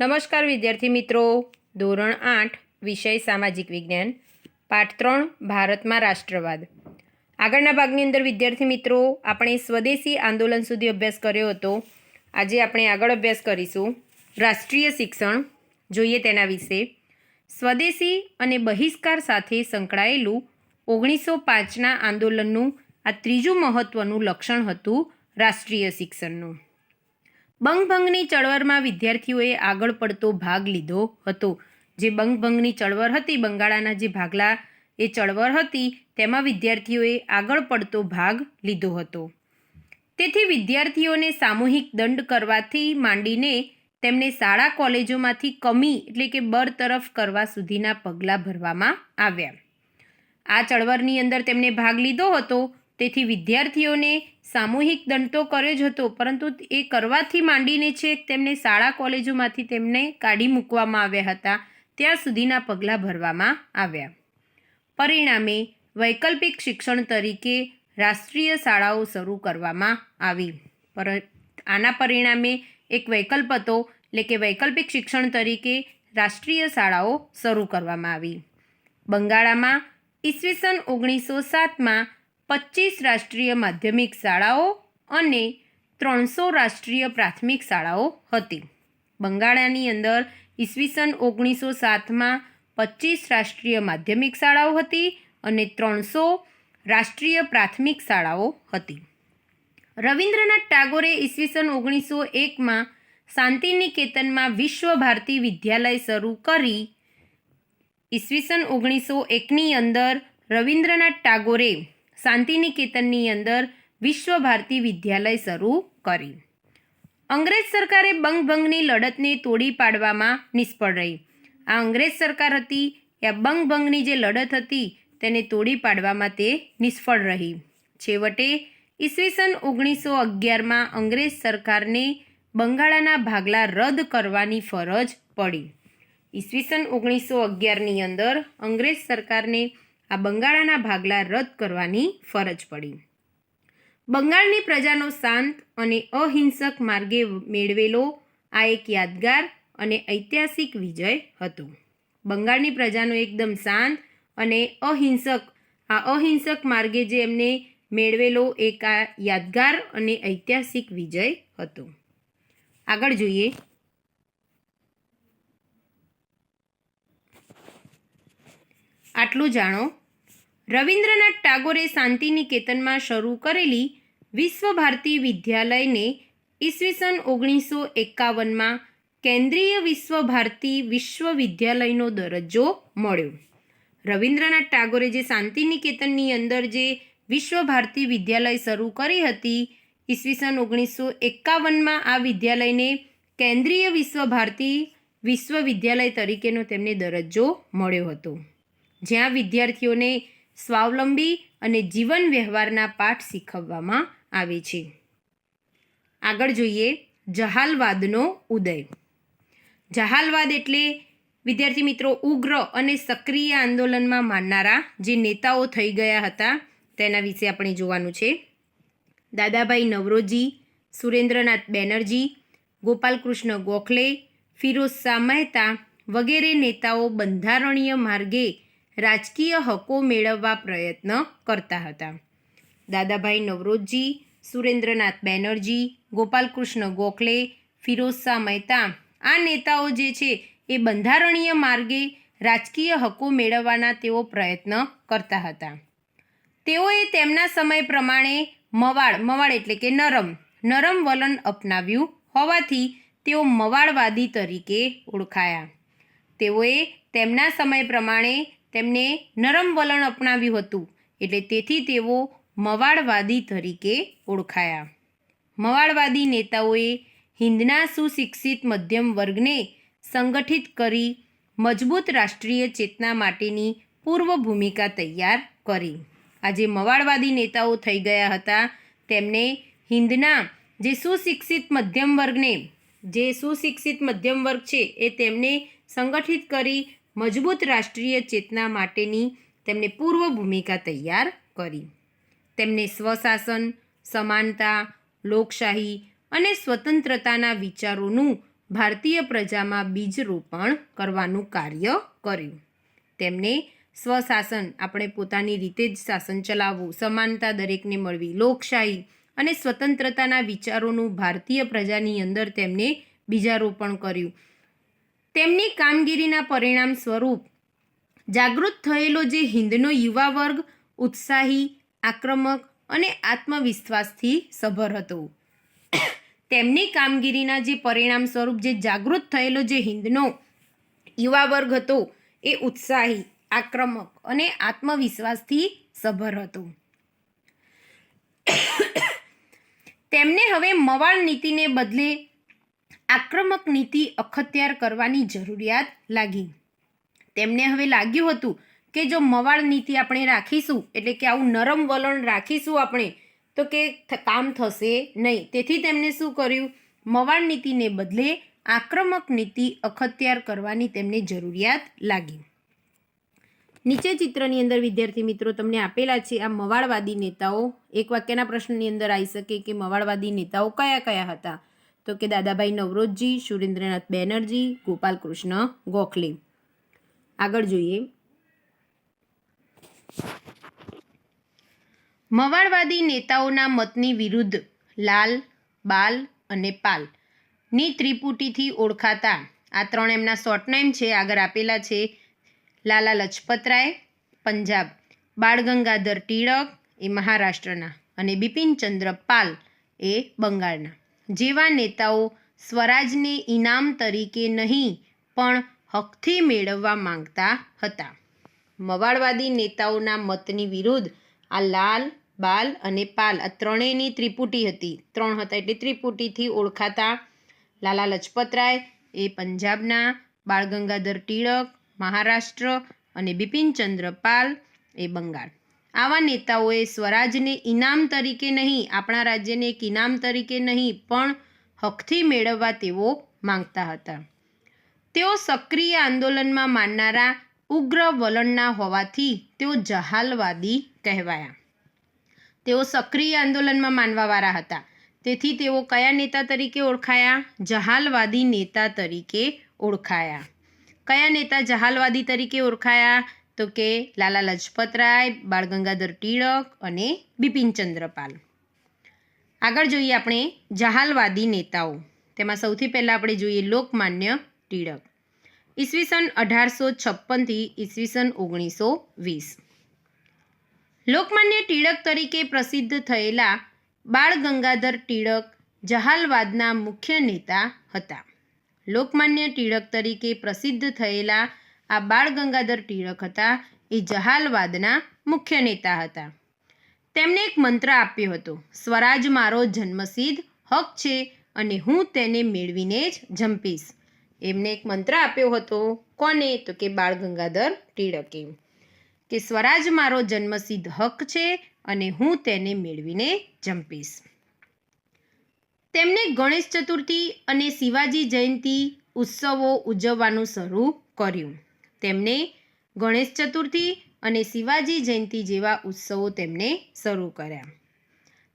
નમસ્કાર વિદ્યાર્થી મિત્રો. ધોરણ આઠ, વિષય સામાજિક વિજ્ઞાન, પાઠ ત્રણ, ભારતમાં રાષ્ટ્રવાદ. આગળના ભાગની અંદર વિદ્યાર્થી મિત્રો, આપણે સ્વદેશી આંદોલન સુધી અભ્યાસ કર્યો હતો. આજે આપણે આગળ અભ્યાસ કરીશું રાષ્ટ્રીય શિક્ષણ. જોઈએ તેના વિશે. સ્વદેશી અને બહિષ્કાર સાથે સંકળાયેલું ઓગણીસો પાંચના આંદોલનનું આ ત્રીજું મહત્ત્વનું લક્ષણ હતું રાષ્ટ્રીય શિક્ષણનું. બંગભંગની ચળવળમાં વિદ્યાર્થીઓએ આગળ પડતો ભાગ લીધો હતો. જે બંગભંગની ચળવળ હતી, બંગાળાના જે ભાગલા એ ચળવળ હતી, તેમાં વિદ્યાર્થીઓએ આગળ પડતો ભાગ લીધો હતો. તેથી વિદ્યાર્થીઓને સામૂહિક દંડ કરવાથી માંડીને તેમને શાળા કોલેજોમાંથી કમી એટલે કે બરતરફ કરવા સુધીના પગલાં ભરવામાં આવ્યા. આ ચળવળની અંદર તેમણે ભાગ લીધો હતો. તેથી વિદ્યાર્થીઓને સામૂહિક દંડ તો કર્યો જ હતો, પરંતુ એ કરવાથી માંડીને છે તેમને શાળા કોલેજોમાંથી તેમને કાઢી મૂકવામાં આવ્યા હતા, ત્યાં સુધીના પગલાં ભરવામાં આવ્યા. પરિણામે, વૈકલ્પિક શિક્ષણ તરીકે રાષ્ટ્રીય શાળાઓ શરૂ કરવામાં આવી. પર, આના પરિણામે એક વૈકલ્પ હતો, એટલે કે વૈકલ્પિક શિક્ષણ તરીકે રાષ્ટ્રીય શાળાઓ શરૂ કરવામાં આવી. બંગાળામાં ઈસવીસન ઓગણીસો સાતમાં પચીસ રાષ્ટ્રીય માધ્યમિક શાળાઓ અને ત્રણસો રાષ્ટ્રીય પ્રાથમિક શાળાઓ હતી. બંગાળાની અંદર ઈસવીસન ઓગણીસો સાતમાં પચીસ રાષ્ટ્રીય માધ્યમિક શાળાઓ હતી અને ત્રણસો રાષ્ટ્રીય પ્રાથમિક શાળાઓ હતી. રવિન્દ્રનાથ ટાગોરે ઈસવીસન ઓગણીસો એકમાં શાંતિનિકેતનમાં વિશ્વ ભારતી વિદ્યાલય શરૂ કરી ઈસવીસન ઓગણીસો એકની અંદર રવિન્દ્રનાથ ટાગોરે શાંતિનિકેતનની અંદર વિશ્વ ભારતી વિદ્યાલય શરૂ કરી. અંગ્રેજ સરકારે બંગભંગની લડતને તોડી પાડવામાં નિષ્ફળ રહી. આ અંગ્રેજ સરકાર હતી એ બંગભંગની જે લડત હતી તેને તોડી પાડવામાં તે નિષ્ફળ રહી. છેવટે ઈસવીસન ઓગણીસો અગિયારમાં અંગ્રેજ સરકારને બંગાળાના ભાગલા રદ કરવાની ફરજ પડી. ઈસવીસન ઓગણીસો અગિયારની અંદર અંગ્રેજ સરકારને આ બંગાળાના ભાગલા રદ કરવાની ફરજ પડી. બંગાળની પ્રજાનો શાંત અને અહિંસક માર્ગે મેળવેલો આ એક યાદગાર અને ઐતિહાસિક વિજય હતો. બંગાળની પ્રજાનો એકદમ શાંત અને અહિંસક, આ અહિંસક માર્ગે જે એમને મેળવેલો એક આ યાદગાર અને ઐતિહાસિક વિજય હતો. આગળ જોઈએ આટલું જાણો? રવિન્દ્રનાથ ટાગોરે શાંતિનિકેતનમાં શરૂ કરેલી વિશ્વ ભારતી વિદ્યાલયને ઈસવીસન ઓગણીસો એકાવનમાં કેન્દ્રીય વિશ્વ ભારતી વિશ્વવિદ્યાલયનો દરજ્જો મળ્યો. રવિન્દ્રનાથ ટાગોરે જે શાંતિનિકેતનની અંદર જે વિશ્વ ભારતી વિદ્યાલય શરૂ કરી હતી, ઈસવીસન ઓગણીસો એકાવનમાં આ વિદ્યાલયને કેન્દ્રીય વિશ્વ ભારતી વિશ્વવિદ્યાલય તરીકેનો તેમને દરજ્જો મળ્યો હતો. જ્યાં વિદ્યાર્થીઓને સ્વાવલંબી અને જીવન વ્યવહારના પાઠ શીખવવામાં આવે છે. આગળ જોઈએ જહાલવાદનો ઉદય. જહાલવાદ એટલે, વિદ્યાર્થી મિત્રો, ઉગ્ર અને સક્રિય આંદોલનમાં માનનારા જે નેતાઓ થઈ ગયા હતા, તેના વિશે આપણે જોવાનું છે. દાદાભાઈ નવરોજી, સુરેન્દ્રનાથ બેનર્જી, ગોપાલકૃષ્ણ ગોખલે, ફિરોઝ શાહ મહેતા વગેરે નેતાઓ બંધારણીય માર્ગે રાજકીય હકો મેળવવા પ્રયત્ન કરતા હતા. દાદાભાઈ નવરોજી સુરેન્દ્રનાથ બેનર્જી, ગોપાલકૃષ્ણ ગોખલે, ફિરોઝ શાહ મહેતા આ નેતાઓ જે છે એ બંધારણીય માર્ગે રાજકીય હકો મેળવવાના તેઓ પ્રયત્ન કરતા હતા. તેઓએ તેમના સમય પ્રમાણે મવાળ મવાળ એટલે કે નરમ નરમ વલણ અપનાવ્યું હોવાથી તેઓ મવાડવાદી તરીકે ઓળખાયા. તેઓએ તેમના સમય પ્રમાણે તેમને નરમ વલણ અપનાવ્યું હતું. એટલે તેથી તેઓ મવાડવાદી તરીકે ઓળખાયા. મવાડવાદી નેતાઓએ હિન્દના સુશિક્ષિત મધ્યમ વર્ગને સંગઠિત કરી મજબૂત રાષ્ટ્રીય ચેતના માટેની પૂર્વ ભૂમિકા તૈયાર કરી. આજે મવાડવાદી નેતાઓ થઈ ગયા હતા. તેમને હિન્દના જે સુશિક્ષિત મધ્યમ વર્ગને, જે સુશિક્ષિત મધ્યમ વર્ગ છે, એ તેમને સંગઠિત કરી મજબૂત રાષ્ટ્રીય ચેતના માટેની તેમને પૂર્વ ભૂમિકા તૈયાર કરી. તેમને સ્વશાસન, સમાનતા, લોકશાહી અને સ્વતંત્રતાના વિચારોનું ભારતીય પ્રજામાં બીજરોપણ કરવાનું કાર્ય કર્યું. તેમને સ્વશાસન, આપણે પોતાની રીતે જ શાસન ચલાવવું, સમાનતા દરેકને મળવી, લોકશાહી અને સ્વતંત્રતાના વિચારોનું ભારતીય પ્રજાની અંદર તેમને બીજારોપણ કર્યું. તેમની કામગીરીના પરિણામ સ્વરૂપ જાગૃત થયેલો જે હિન્દનો યુવા વર્ગ, ઉત્સાહી, આક્રમક અને આત્મવિશ્વાસથી સભર હતો. તેમની કામગીરીના જે પરિણામ સ્વરૂપ જે જાગૃત થયેલો જે હિન્દનો યુવા વર્ગ હતો, એ ઉત્સાહી, આક્રમક અને આત્મવિશ્વાસથી સભર હતો. તેમને હવે મવાળ નીતિને બદલે આક્રમક નીતિ અખત્યાર કરવાની જરૂરિયાત લાગી. તેમને હવે લાગ્યું હતું કે જો મવાળ નીતિ આપણે રાખીશું, એટલે કે આવું નરમ વલણ રાખીશું આપણે, તો કે કામ થશે નહીં. તેથી તેમણે શું કર્યું? મવાળ નીતિને બદલે આક્રમક નીતિ અખત્યાર કરવાની તેમને જરૂરિયાત લાગી. નીચે ચિત્રની અંદર, વિદ્યાર્થી મિત્રો, તમને આપેલા છે આ મવાળવાદી નેતાઓ. એક વાક્યના પ્રશ્નની અંદર આવી શકે કે મવાળવાદી નેતાઓ કયા કયા હતા? તો કે દાદાભાઈ નવરોજજી, સુરેન્દ્રનાથ બેનર્જી ગોપાલ કૃષ્ણ ગોખલે. આગળ જોઈએ. મવાળવાદી નેતાઓના મતની વિરુદ્ધ લાલ, બાલ અને પાલની ત્રિપુટીથી ઓળખાતા આ ત્રણ એમના શોર્ટ નેમ છે. આગળ આપેલા છે લાલા લજપતરાય, પંજાબ બાળ ગંગાધર એ મહારાષ્ટ્રના અને બિપિનચંદ્ર પાલ એ બંગાળના. જેવા નેતાઓ સ્વરાજને ઇનામ તરીકે નહીં, પણ હકથી મેળવવા માંગતા હતા. મવાળવાદી નેતાઓના મતની વિરુદ્ધ આ લાલ, બાલ અને પાલ આ ત્રણેયની ત્રિપુટી હતી. ત્રણ હતા એટલે ત્રિપુટીથી ઓળખાતા લાલા લજપતરાય, એ પંજાબના બાળ ગંગાધર ટિળક મહારાષ્ટ્ર અને બિપિનચંદ્ર પાલ એ બંગાળ. આવા નેતાઓએ સ્વરાજને ઇનામ તરીકે નહીં, આપણા રાજ્યને એક ઇનામ તરીકે નહીં, પણ હકથી મેળવવા તેઓ માંગતા હતા. તેઓ સક્રિય આંદોલનમાં માનનારા ઉગ્ર વલણના હોવાથી તેઓ જહાલવાદી કહેવાયા. તેઓ સક્રિય આંદોલનમાં માનવાવાળા હતા. તેથી તેઓ કયા નેતા તરીકે ઓળખાયા? જહાલવાદી નેતા તરીકે ઓળખાયા. કયા નેતા જહાલવાદી તરીકે ઓળખાયા? તો કે લાલા લજપતરાય બાળ ગંગાધર ટિળક અને બિપિન ચંદ્રપાલ આગળ જોઈએ આપણે જહાલવાદી નેતાઓ. તેમાં સૌથી પહેલાં આપણે જોઈએ લોકમાન્ય ટિળક ઈસવીસન અઢારસો છપ્પનથી ઈસવીસન ઓગણીસો વીસ. લોકમાન્ય ટિળક તરીકે પ્રસિદ્ધ થયેલા બાળ ગંગાધર ટિળક જહાલવાદના મુખ્ય નેતા હતા. લોકમાન્ય ટિળક તરીકે પ્રસિદ્ધ થયેલા આ બાળ ગંગાધર ટિળક હતા. એ જહાલવાદના મુખ્ય નેતા હતા. તેમણે એક મંત્ર આપ્યો હતો, સ્વરાજ મારો જન્મસિદ્ધ હક છે અને હું તેને મેળવીને જ જંપીશ. એમને એક મંત્ર આપ્યો હતો, કોને? તો કે બાળ ગંગાધર ટિળકે કે સ્વરાજ મારો જન્મસિદ્ધ હક છે અને હું તેને મેળવીને જંપીશ. તેમણે ગણેશ ચતુર્થી અને શિવાજી જયંતિ ઉત્સવો ઉજવવાનું શરૂ કર્યું. તેમણે ગણેશ ચતુર્થી અને શિવાજી જયંતિ જેવા ઉત્સવો તેમણે શરૂ કર્યા.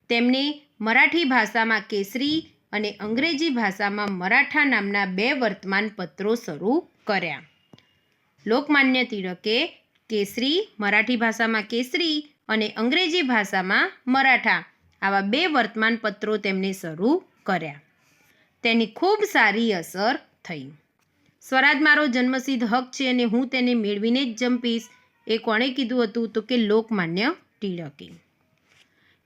તેમણે મરાઠી ભાષામાં કેસરી અને અંગ્રેજી ભાષામાં મરાઠા નામના બે વર્તમાન પત્રો શરૂ કર્યા. લોકમાન્ય તિલકે કેસરી, મરાઠી ભાષામાં કેસરી અને અંગ્રેજી ભાષામાં મરાઠા આવા બે વર્તમાન પત્રો તેમણે શરૂ કર્યા. તેની ખૂબ સારી અસર થઈ. સ્વરાજ મારો જન્મસિદ્ધ હક છે અને હું તેને મેળવીને જ જંપીશ. એ કોણે કીધું હતું તો કે લોકમાન્ય ટિળકે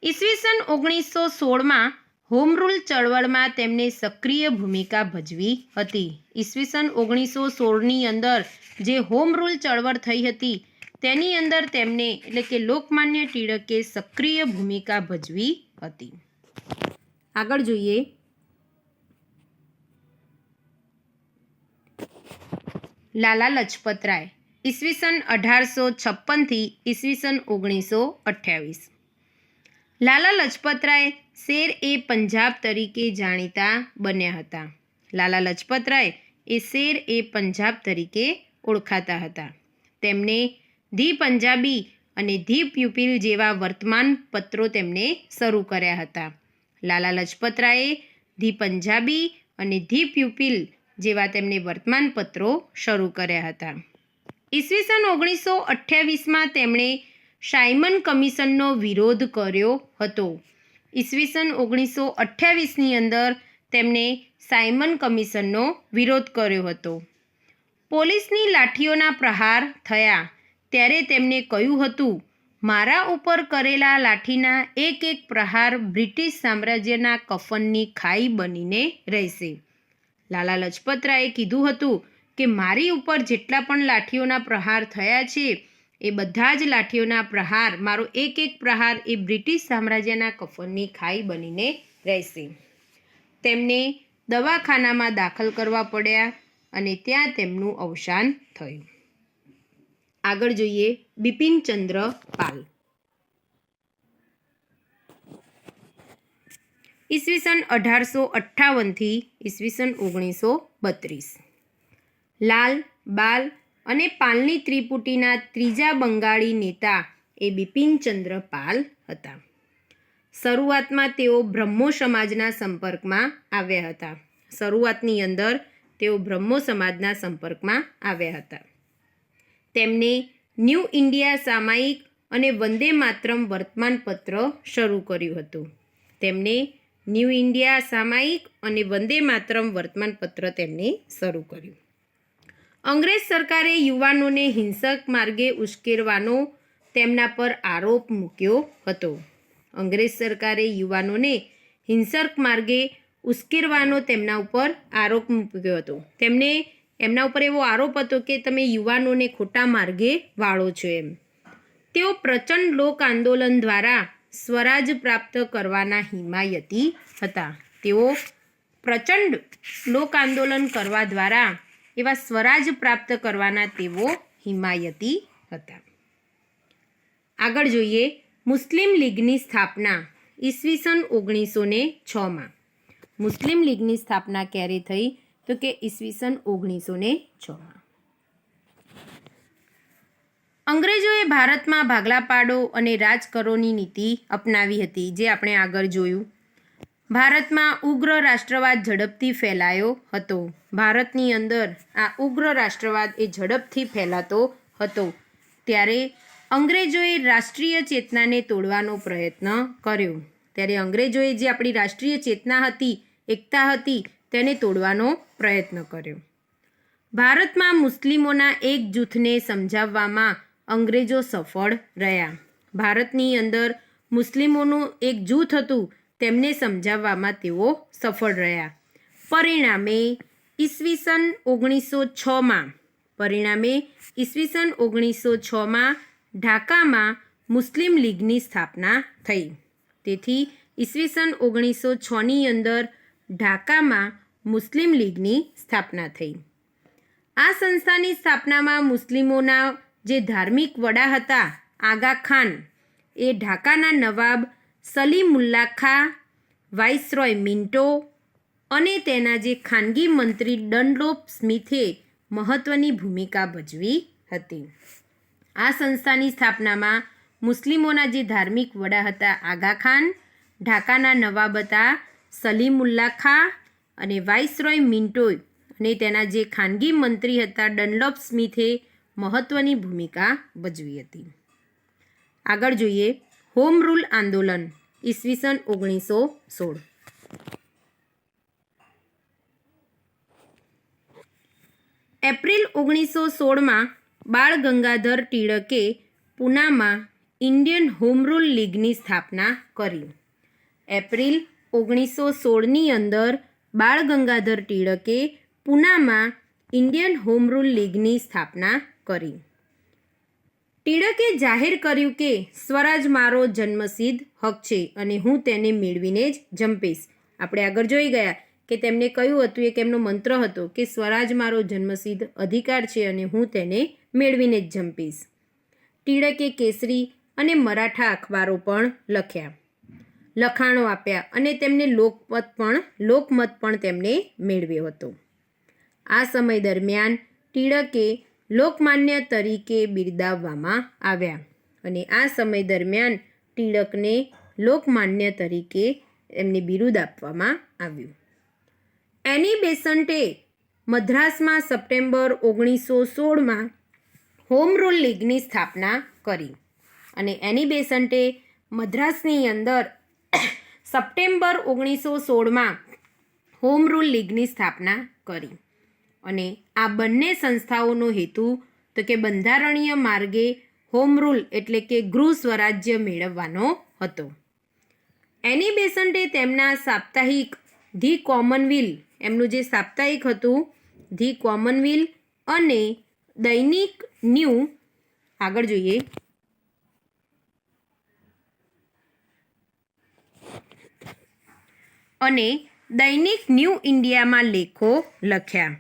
ઈસવીસન ઓગણીસો સોળમાં હોમ રૂલ ચળવળમાં તેમણે સક્રિય ભૂમિકા ભજવી હતી. ઈસવીસન ઓગણીસો સોળની અંદર જે હોમ રૂલ ચળવળ થઈ હતી, તેની અંદર તેમને એટલે કે લોકમાન્ય ટિળકે સક્રિય ભૂમિકા ભજવી હતી. આગળ જોઈએ લાલા લજપતરાય ઈસવીસન અઢારસો છપ્પનથી ઈસવીસન ઓગણીસો અઠ્યાવીસ. લાલા લજપતરાય શેર એ પંજાબ તરીકે જાણીતા બન્યા હતા. લાલા લજપતરાય એ શેર એ પંજાબ તરીકે ઓળખાતા હતા. તેમને ધી પંજાબી અને ધી પ્યુપિલ જેવા વર્તમાન પત્રો તેમણે શરૂ કર્યા હતા. લાલા લજપતરાયે ધી પંજાબી અને ધી પ્યુપિલ જેવા તેમણે વર્તમાનપત્રો શરૂ કર્યા હતા. ઈસવીસન ઓગણીસો અઠ્યાવીસમાં તેમણે સાયમન કમિશનનો વિરોધ કર્યો હતો. ઈસવીસન ઓગણીસો અઠ્યાવીસની અંદર તેમણે સાયમન કમિશનનો વિરોધ કર્યો હતો. પોલીસની લાઠીઓના પ્રહાર થયા ત્યારે તેમણે કહ્યું હતું, મારા ઉપર કરેલા લાઠીના એક એક પ્રહાર બ્રિટિશ સામ્રાજ્યના કફનની ખાઈ બનીને રહેશે. લાલા લજપતરાયે કીધું હતું કે મારી ઉપર જેટલા પણ લાઠીઓના પ્રહાર થયા છે, એ બધા જ લાઠીઓના પ્રહાર, મારો એક એક પ્રહાર એ બ્રિટિશ સામ્રાજ્યના કફનની ખાઈ બનીને રહેશે. તેમને દવાખાનામાં દાખલ કરવા પડ્યા અને ત્યાં તેમનું અવસાન થયું. આગળ જોઈએ બિપિનચંદ્ર પાલ. ઈસવીસન અઢારસો અઠ્ઠાવનથી ઈસવીસન ઓગણીસો બત્રીસ. લાલ, બાલ અને પાલની ત્રિપુટીના ત્રીજા બંગાળી નેતા એ બિપિનચંદ્ર પાલ હતા. શરૂઆતમાં તેઓ બ્રહ્મો સમાજના સંપર્કમાં આવ્યા હતા. શરૂઆતની અંદર તેઓ બ્રહ્મો સમાજના સંપર્કમાં આવ્યા હતા. તેમને ન્યૂ ઇન્ડિયા સામાયિક અને વંદે માતરમ વર્તમાનપત્ર શરૂ કર્યું હતું. તેમણે ન્યૂ ઇન્ડિયા સામાયિક અને વંદે માતરમ વર્તમાનપત્ર તેમણે શરૂ કર્યું. અંગ્રેજ સરકારે યુવાનોને હિંસક માર્ગે ઉશ્કેરવાનો તેમના પર આરોપ મૂક્યો હતો. અંગ્રેજ સરકારે યુવાનોને હિંસક માર્ગે ઉશ્કેરવાનો તેમના ઉપર આરોપ મૂક્યો હતો. તેમને એમના ઉપર એવો આરોપ હતો કે, તમે યુવાનોને ખોટા માર્ગે વાળો છો એમ. તેઓ પ્રચંડ લોક આંદોલન દ્વારા સ્વરાજ પ્રાપ્ત કરવાના હિમાયતી હતા. તેઓ પ્રચંડ લોક આંદોલન કરવા દ્વારા એવા સ્વરાજ પ્રાપ્ત કરવાના તેઓ હિમાયતી હતા. આગળ જોઈએ મુસ્લિમ લીગની સ્થાપના ઈસવીસન ઓગણીસો ને છમાં. મુસ્લિમ લીગની સ્થાપના ક્યારે થઈ? તો કે ઈસવીસન ઓગણીસો ને છમાં. અંગ્રેજોએ ભારતમાં ભાગલા પાડો અને રાજ કરોની નીતિ અપનાવી હતી, જે આપણે આગળ જોયું. ભારતમાં ઉગ્ર રાષ્ટ્રવાદ ઝડપથી ફેલાયો હતો. ભારતની અંદર આ ઉગ્ર રાષ્ટ્રવાદ એ ઝડપથી ફેલાતો હતો. ત્યારે અંગ્રેજોએ રાષ્ટ્રીય ચેતનાને તોડવાનો પ્રયત્ન કર્યો. ત્યારે અંગ્રેજોએ જે આપણી રાષ્ટ્રીય ચેતના હતી, એકતા હતી, તેને તોડવાનો પ્રયત્ન કર્યો. ભારતમાં મુસ્લિમોના એક જૂથને સમજાવવામાં અંગ્રેજો સફળ રહ્યા. ભારતની અંદર મુસ્લિમોનું એક જૂથ હતું, તેમને સમજાવવામાં તેઓ સફળ રહ્યા. પરિણામે ઈસવીસન ઓગણીસો છમાં, પરિણામે ઈસવીસન ઓગણીસો છમાં ઢાકામાં મુસ્લિમ લીગની સ્થાપના થઈ. તેથી ઈસવીસન ઓગણીસો છની અંદર ઢાકામાં મુસ્લિમ લીગની સ્થાપના થઈ. આ સંસ્થાની સ્થાપનામાં મુસ્લિમોના જે ધાર્મિક વડા હતા, આગા ખાન. એ ઢાકાના નવાબ સલીમુલ્લા ખા વાઇસરોય મિન્ટો અને તેના જે ખાનગી મંત્રી ડનલોપ સ્મિથે મહત્ત્વની ભૂમિકા ભજવી હતી. આ સંસ્થાની સ્થાપનામાં મુસ્લિમોના જે ધાર્મિક વડા હતા, આગા ખાન, ઢાકાના નવાબ હતા સલીમુલ્લા ખા અને વાઇસરોય મિન્ટોય અને તેના જે ખાનગી મંત્રી હતા ડનલોપ સ્મિથે મહત્ત્વની ભૂમિકા ભજવી હતી. આગળ જોઈએ હોમ રૂલ આંદોલન ઈસવીસન ઓગણીસો સોળ. એપ્રિલ ઓગણીસો સોળમાં બાળ ગંગાધર ટિળકે પૂનામાં ઇન્ડિયન હોમ રૂલ લીગની સ્થાપના કરી. એપ્રિલ ઓગણીસો સોળની અંદર બાળ ગંગાધર ટિળકે પૂનામાં ઇન્ડિયન હોમ રૂલ લીગની સ્થાપના કરી. ટિળકે જાહેર કર્યું કે, સ્વરાજ મારો જન્મસિદ્ધ હક છે અને હું તેને મેળવીને જ જંપીશ. આપણે આગળ જોઈ ગયા કે તેમને કહ્યું હતું એ એમનો મંત્ર હતો કે, સ્વરાજ મારો જન્મસિદ્ધ અધિકાર છે અને હું તેને મેળવીને જ જંપીશ. ટિળકે કેસરી અને મરાઠા અખબારો પણ લખ્યા, લખાણો આપ્યા અને તેમને લોકમત પણ લોકમત પણ તેમને મેળવ્યો હતો. આ સમય દરમિયાન ટિળકે લોકમાન્ય તરીકે બિરદાવવામાં આવ્યા અને આ સમય દરમિયાન ટિળકને લોકમાન્ય તરીકે એમને બિરુદ આપવામાં આવ્યું. એની બેસન્ટે મદ્રાસમાં સપ્ટેમ્બર ઓગણીસો સોળમાં હોમ રૂલ લીગની સ્થાપના કરી અને એની બેસન્ટે મદ્રાસની અંદર સપ્ટેમ્બર ઓગણીસો સોળમાં હોમ રૂલ લીગની સ્થાપના કરી. અને આ બંને સંસ્થાઓનો હેતુ તો કે બંધારણીય માર્ગે હોમ રૂલ એટલે કે ગૃહ સ્વરાજ્ય મેળવવાનો હતો. એની બેસન્ટે તેમના સાપ્તાહિક ધી કોમનવિલ એમનું જે સાપ્તાહિક હતું, ધી કોમનવિલ અને દૈનિક ન્યૂ, આગળ જોઈએ. અને દૈનિક ન્યૂ ઇન્ડિયામાં લેખો લખ્યા.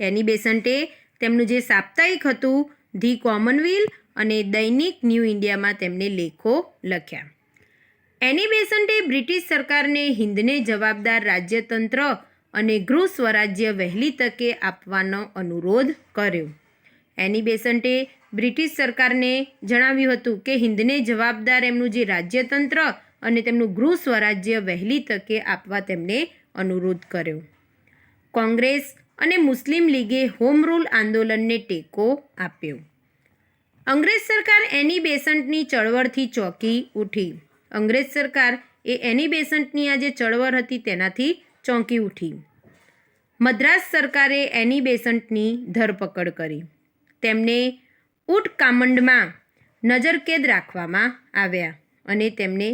એની બેસન્ટે તેમનું જે સાપ્તાહિક હતું, ધી કોમનવેલ અને દૈનિક ન્યૂ ઇન્ડિયામાં તેમને લેખો લખ્યા. એની બેસન્ટે બ્રિટિશ સરકારને હિન્દને જવાબદાર રાજ્યતંત્ર અને ગૃહ સ્વરાજ્ય વહેલી તકે આપવાનો અનુરોધ કર્યો. એની બેસન્ટે બ્રિટિશ સરકારને જણાવ્યું હતું કે હિન્દને જવાબદાર એમનું જે રાજ્યતંત્ર અને તેમનું ગૃહ સ્વરાજ્ય વહેલી તકે આપવા તેમને અનુરોધ કર્યો. કોંગ્રેસ અને મુસ્લિમ લીગે હોમ રૂલ આંદોલનને ટેકો આપ્યો. અંગ્રેજ સરકાર એની બેસન્ટની ચળવળથી ચોંકી ઉઠી. અંગ્રેજ સરકાર એ એની બેસન્ટની આ જે ચળવળ હતી તેનાથી ચોંકી ઉઠી. મદ્રાસ સરકારે એની બેસન્ટની ધરપકડ કરી. તેમને ઉટ કામંડમાં નજરકેદ રાખવામાં આવ્યા અને તેમને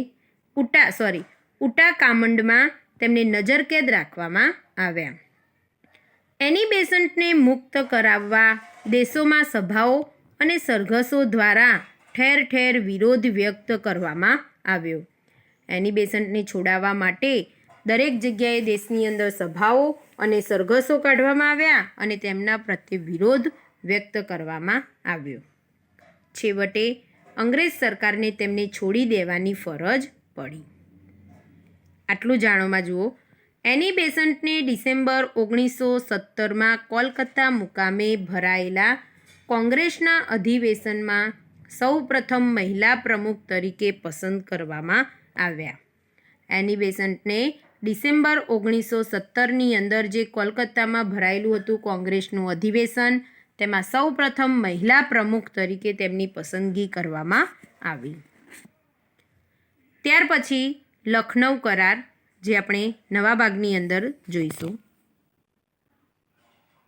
ઉટા સોરી ઉટા કામંડમાં તેમને નજરકેદ રાખવામાં આવ્યા. એની બેસન્ટને મુક્ત કરાવવા દેશોમાં સભાઓ અને સરઘસો દ્વારા ઠેર ઠેર વિરોધ વ્યક્ત કરવામાં આવ્યો. એની બેસન્ટને છોડાવવા માટે દરેક જગ્યાએ દેશની અંદર સભાઓ અને સરઘસો કાઢવામાં આવ્યા અને તેમના પ્રત્યે વિરોધ વ્યક્ત કરવામાં આવ્યો. છેવટે, અંગ્રેજ સરકારને તેમને છોડી દેવાની ફરજ પડી. આટલું જાણોમાં જુઓ. એની બેસન્ટને ડિસેમ્બર ઓગણીસો સત્તરમાં કોલકાતા મુકામે ભરાયેલા કોંગ્રેસના અધિવેશનમાં સૌપ્રથમ મહિલા પ્રમુખ તરીકે પસંદ કરવામાં આવ્યા. એની બેસન્ટને ડિસેમ્બર ઓગણીસો સત્તરની અંદર જે કોલકાતામાં ભરાયેલું હતું કોંગ્રેસનું અધિવેશન, તેમાં સૌપ્રથમ મહિલા પ્રમુખ તરીકે તેમની પસંદગી કરવામાં આવી. ત્યાર પછી લખનૌ કરાર જે આપણે નવા ભાગની અંદર જોઈશું.